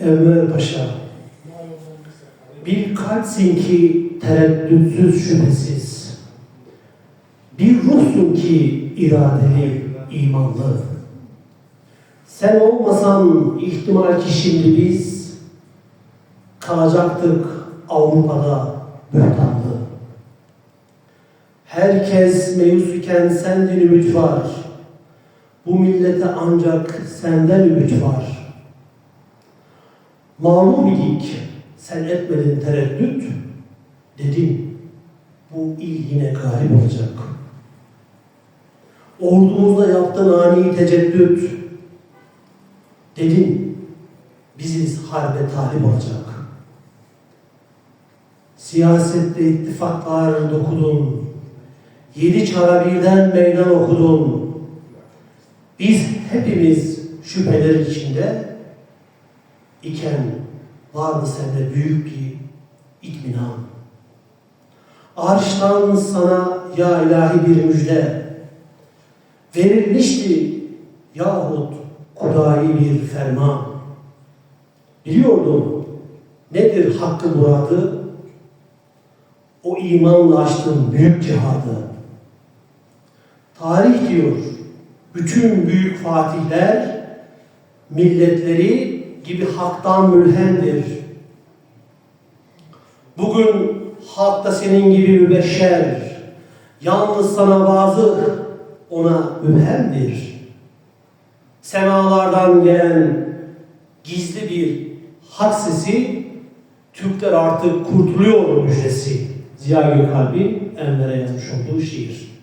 Enver Paşa. Bir kalpsin ki tereddütsüz şüphesiz. Bir ruhsun ki iradeli, imanlı. Sen olmasan ihtimal ki şimdi biz Kalacaktık Avrupa'da böhtanlı. Herkes meyus iken senden ümit var. Bu millete ancak senden ümit var Malum idik, sen etmedin tereddüt, dedim, bu il yine galip olacak. Ordumuzda yaptın ani teceddüt, dedim, biziz harbe talip olacak. Siyasette ittifaklar dokudun, yedi çara birden meydan okudun. Biz hepimiz şüpheler içinde, iken vardı sende büyük bir itminan. Arştan sana ya ilahi bir müjde verilmişti yahut kudayi bir ferman. Biliyordum nedir hakkı muradı? O imanla açtın büyük cihadı. Tarih diyor, bütün büyük fatihler milletleri gibi haktan mülhemdir. Bugün halk da senin gibi mübeşşer, yalnız sana bazı ona mühemdir. Semalardan gelen gizli bir hak sesi, Türkler artık kurtuluyor müjdesi. Ziya Gökalp'in Enver'e yazmış olduğu şiir.